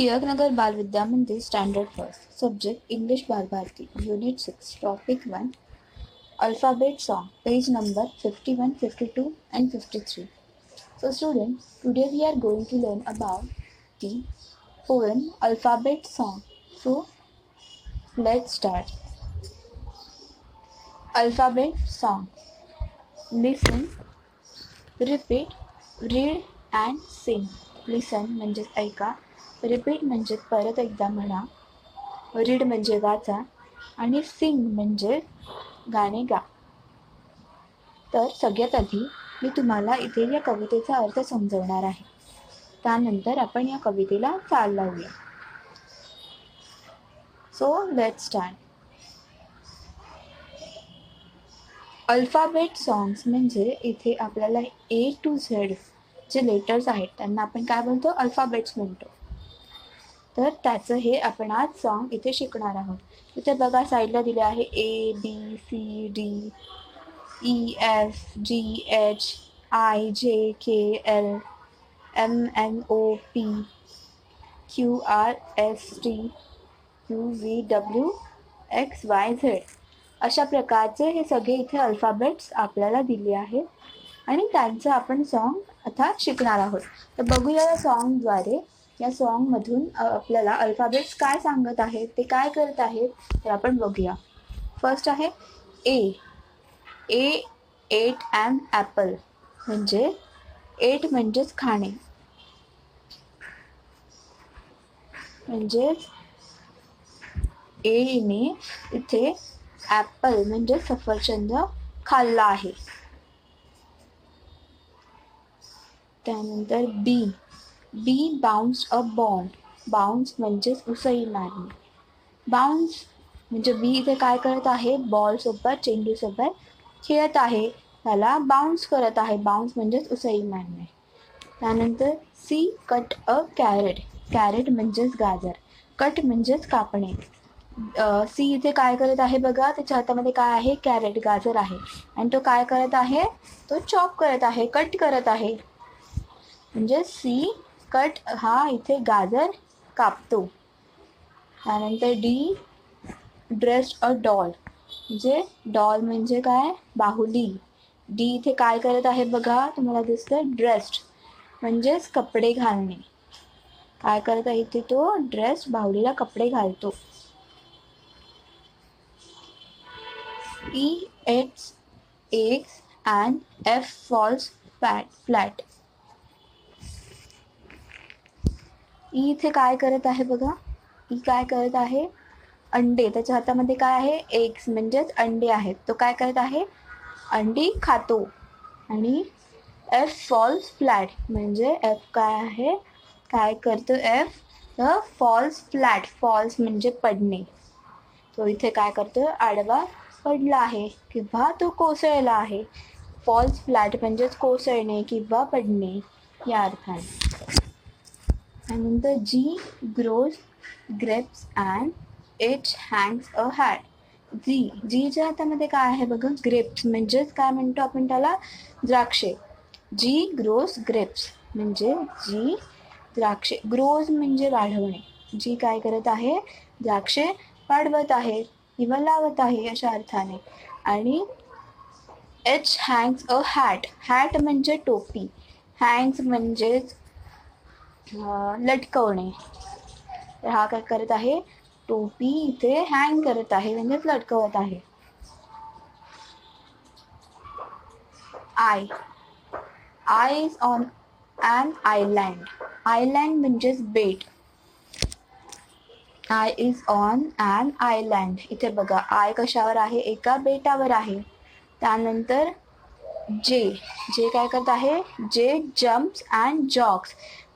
Tilaknagar Balvidya Mandir standard first subject English Balbharati unit six topic one alphabet song page number 51 52 and 53 so students today we are going to learn about the poem alphabet song so let's start alphabet song listen repeat read and sing listen म्हणजेच ऐका repeat म्हणजे परत एकदा म्हणा. Read म्हणजे वाचा आणि सिंग म्हणजे गाणे गा. तर सगळ्यात आधी मी तुम्हाला इथे या कवितेचा अर्थ समजवणार आहे. त्यानंतर आपण या कवितेला चाल लावूया. So let start alphabet songs म्हणजे इथे आपल्याला ए टू झेड जे लेटर्स आहेत त्यांना आपण काय बोलतो अल्फाबेट्स म्हणतो. तर त्याचं हे आपण आज सॉन्ग इथे शिकणार आहोत. इथे बघा साईडला दिले आहे A B C D E F G H I J K L M N O P Q R S T U V W X Y Z अशा प्रकारचे हे सगळे इथे अल्फाबेट्स आपल्याला दिले आहेत. आणि त्यांचं आपण सॉन्ग आता शिकणार आहोत. तर बघूया या सॉन्गद्वारे या सॉन्गमधून आपल्याला अल्फाबेट्स काय सांगत आहेत ते काय करत आहेत ते आपण बघूया. फर्स्ट आहे A A ate and apple म्हणजे एट म्हणजेच खाणे. म्हणजेच एने इथे ॲपल म्हणजे सफरचंद खाल्ला आहे. त्यानंतर B B bounce a bond. Bounce म्हणजेच उसळी मारणे. बाउन्स म्हणजे बी इथे काय करत आहे? बॉलसोबत चेंडूसोबत खेळत आहे. त्याला बाउन्स करत आहे. बाउन्स म्हणजेच उसळी मारणे. त्यानंतर C cut a carrot. Carrot म्हणजेच गाजर. कट म्हणजेच कापणे. सी इथे काय करत आहे बघा? त्याच्या हातामध्ये काय आहे? कॅरेट गाजर आहे. आणि तो काय करत आहे? तो चॉप करत आहे. कट करत आहे. म्हणजे सी कट, हा, इथे गाजर कापतो. त्यानंतर डी ड्रेस्ड अ डॉल म्हणजे डॉल म्हणजे काय? बाहुली. डी इथे काय करत आहे बघा, तुम्हाला दिसतं ड्रेस्ड म्हणजेच कपडे घालणे. काय करत आहे इथे तो? ड्रेस बाहुलीला कपडे घालतो. E eats eggs and F falls fat flat E इथे काय करत आहे बघा. ई काय करत आहे? अंडे. त्याच्या हातामध्ये काय आहे? एग्स म्हणजेच अंडे आहेत. तो काय करत आहे? अंडी खातो. आणि एफ फॉल्स फ्लॅट म्हणजे एफ काय आहे? काय करतो? एफ तर फॉल्स फ्लॅट फॉल्स म्हणजे पडणे. तो इथे काय करतो? आडवा पडला आहे किंवा तो कोसळला आहे. फॉल्स फ्लॅट म्हणजेच कोसळणे किंवा पडणे. या अर्थाने. त्यानंतर G grows grapes and it hangs a hat G जीच्या हातामध्ये काय आहे बघा? ग्रेप्स म्हणजेच काय म्हणतो आपण त्याला? द्राक्षे. जी ग्रोज ग्रेप्स म्हणजे जी द्राक्षे. ग्रोज म्हणजे वाढवणे. जी काय करत आहे? द्राक्षे वाढवत आहे. किंवा लावत आहे अशा अर्थाने. आणि H hangs a hat hat म्हणजे टोपी. हँग्स म्हणजेच लटकवणे. तर हा काय करत आहे टोपी इथे हँग करत आहे म्हणजेच लटकवत आहे. I I is on an island island म्हणजेच बेट I is on an island इथे बघा आय कशावर आहे? एका बेटावर आहे. त्यानंतर जे जे काय करत आहे? जे जम्प्स अँड जॉग्स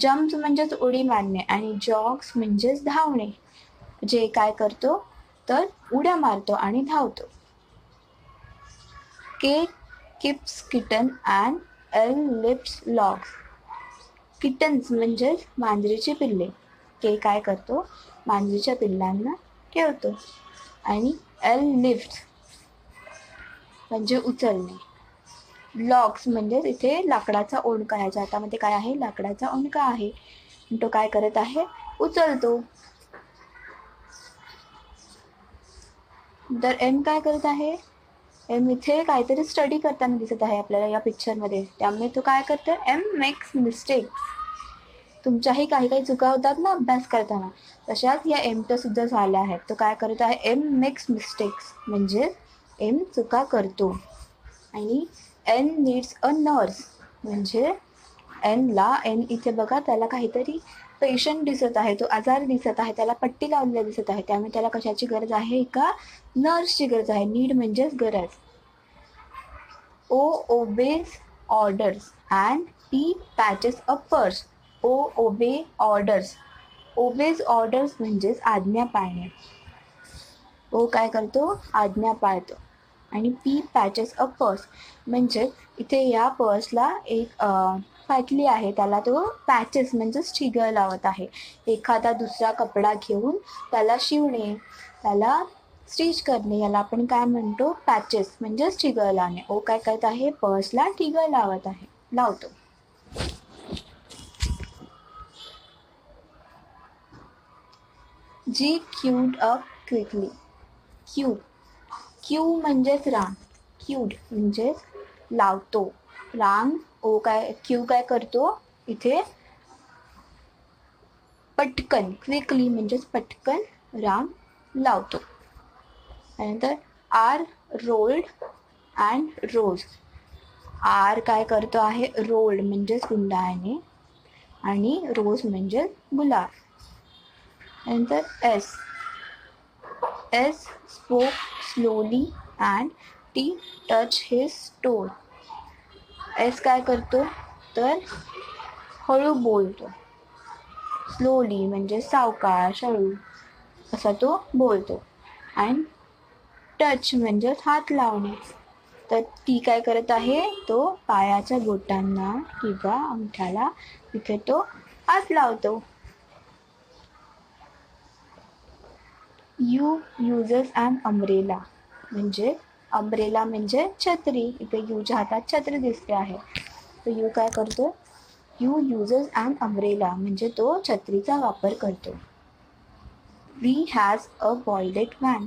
जम्प्स म्हणजेच उडी मारणे आणि जॉग्स म्हणजेच धावणे. जे काय करतो? तर उड्या मारतो आणि धावतो. K keeps kitten and L lips logs kittens म्हणजेच मांजरीचे पिल्ले. के काय करतो? मांजरीच्या पिल्लांना ठेवतो. आणि एल लिफ्ट म्हणजे उचलणे. लॉक्स म्हणजेच इथे लाकडाचा ओंडका ह्याच्या हातामध्ये काय आहे? लाकडाचा ओंडका आहे. तो काय करत आहे? उचलतो. तर एम काय करत आहे? एम इथे काहीतरी स्टडी करताना दिसत आहे आपल्याला या पिक्चरमध्ये त्यामुळे तो काय करतो? एम मेक्स मिस्टेक्स तुमच्याही काही काही चुका होतात ना अभ्यास करताना. तशाच या एमच्या सुद्धा झाल्या आहेत तो काय करत आहे? एम मेक्स मिस्टेक्स म्हणजे एम चुका करतो. आणि एन नीड्स अ नर्स म्हणजे एनला एन इथे बघा त्याला काहीतरी पेशंट दिसत आहे तो आजार दिसत आहे त्याला पट्टी लावलेला दिसत आहे त्यामुळे त्याला कशाची गरज आहे? का नर्सची गरज आहे. नीड म्हणजेच गरज. O obeys orders and P patches a purse O obey orders obeys orders म्हणजेच आज्ञा पाळणे. ओ काय करतो? आज्ञा पाळतो. आणि पी पॅचेस अ पर्स म्हणजे इथे या पर्सला एक फाटली आहे. त्याला तो पॅचेस म्हणजेच ठिगळ लावत आहे. एखादा दुसरा कपडा घेऊन त्याला शिवणे त्याला स्टिच करणे याला आपण काय म्हणतो? पॅचेस म्हणजेच ठिगळ लावणे. ओ काय करत आहे? पर्सला ठिगळ लावत आहे. लावतो. G queued up quickly Q Q म्हणजेच रांग क्यूड म्हणजेच लावतो. रांग ओ काय, क्यू काय करतो? इथे पटकन, क्विकली म्हणजेच पटकन रांग लावतो. त्यानंतर R rolled and rose. R काय करतो आहे? रोल्ड म्हणजेच गुंडाळणे आणि रोज म्हणजेच गुलाब नंतर S. S spoke slowly and T touch his store S काय करतो? तर हळू बोलतो. स्लोली म्हणजे सावकाश हळू असा तो बोलतो. अँड टच म्हणजेच हात लावणे. तर ती काय करत आहे? तो पायाच्या बोटांना किंवा अंगठ्याला तिथे तो हात लावतो. यू युजेस अँड अम्ब्रेला म्हणजे अम्ब्रेला म्हणजे छत्री. इथे यूच्या हातात छत्री दिसते आहे. तर यू काय करतो? यू युजेस अँड अम्ब्रेला म्हणजे तो छत्रीचा वापर करतो. V has a violet van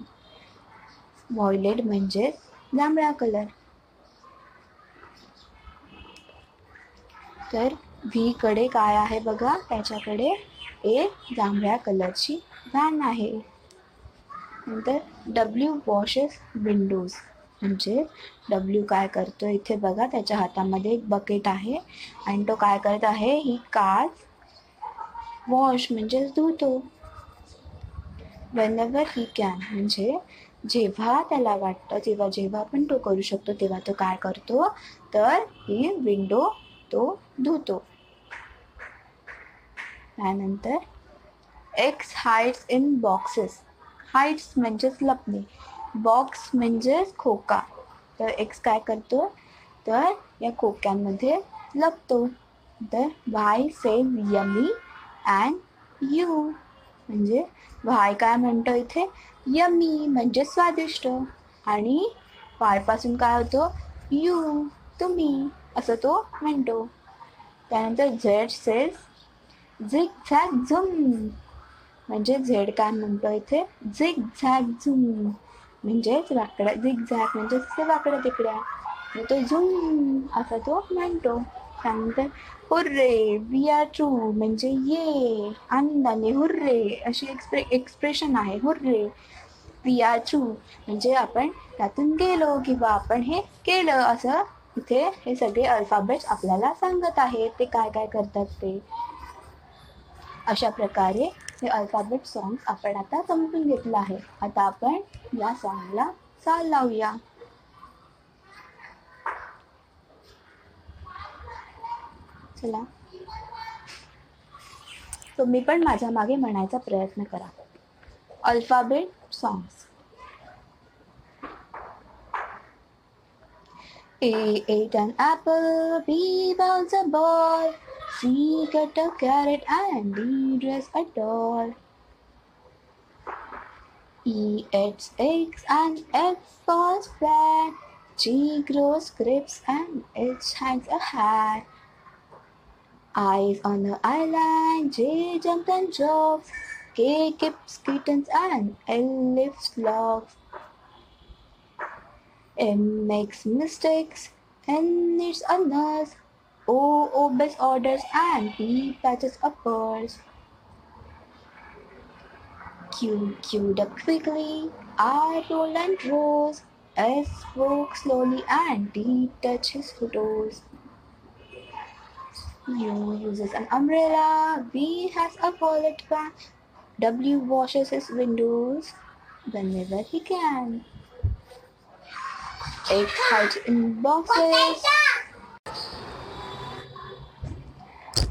violet म्हणजे जांभळा कलर तर व्हीकडे काय आहे बघा? त्याच्याकडे एक जांभळ्या कलरची व्हॅन आहे. नंतर डब्ल्यू वॉशेस विंडोज म्हणजे डब्ल्यू काय करतो इथे बघा त्याच्या हातामध्ये एक बकेट आहे. आणि तो काय करत आहे? ही कार वॉश म्हणजेच धुतो. वेन ही कॅन म्हणजे जेव्हा त्याला वाटतं तेव्हा जेव्हा पण तो करू शकतो तेव्हा तो काय करतो? तर ही विंडो तो धुतो. त्यानंतर X hides in boxes hides म्हणजेच लपणे. बॉक्स म्हणजेच खोका. तर एक्स काय करतो? तर या खोक्यांमध्ये लपतो. तर Y says yummy and you म्हणजे वाय काय म्हणतो इथे? यमी म्हणजे स्वादिष्ट. आणि वायपासून काय होतो? यू तुम्ही असं तो म्हणतो. त्यानंतर झेड सेज झिग झॅग झुम म्हणजे झेड काय म्हणतो इथे? झिग झॅग. झुम म्हणजेच वाकड्या झिग झॅग म्हणजेच ते वाकड्या तिकड्या तो झुम असा तो म्हणतो. त्यानंतर हुर्रे वी आर ट्रू म्हणजे ये आनंदाने हुर्रे अशी एक्सप्रे एक्सप्रेशन आहे. हुर्रे वी आर ट्रू म्हणजे आपण त्यातून गेलो किंवा आपण हे केलं असं इथे हे सगळे अल्फाबेट्स आपल्याला सांगत आहेत. ते काय काय करतात ते? अशा प्रकारे हे अल्फाबेट सॉन्ग आपण आता समजून घेतलं आहे. आता आपण या सॉन्गला चाल लावूया. चला. तुम्ही पण माझ्या मागे म्हणायचा प्रयत्न करा. Alphabet songs A ate an apple, B bounced a ball, C cut a carrot, and D dressed a doll. E eats eggs and F falls flat, G grows grapes and H hangs a hat. Eyes on the island, J jumped and jokes, K keeps kittens and L lifts logs. M makes mistakes, N needs a nurse, Oh, oh, o obeys orders and P patches a purse. Q queued up quickly, R rolled and rose, S spoke slowly and T touched his toes. U uses an umbrella, V has a wallet bag, W washes his windows whenever he can. X hides in boxes.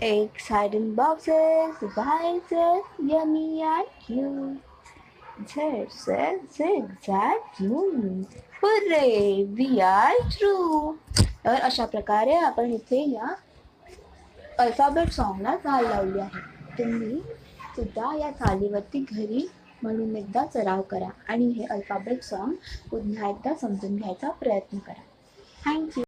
Eggs hide in boxes. Y yummy and cute. There's a zigzag you. Hooray! We are true. तर अशा प्रकारे आपण इथे या alphabet सॉन्गला चाल लावली आहे तुम्ही सुद्धा या चालीवरती घरी म्हणून एकदा सराव करा आणि हे अल्फाबेट सॉन्ग पुन्हा एकदा समजून घ्यायचा प्रयत्न करा थँक्यू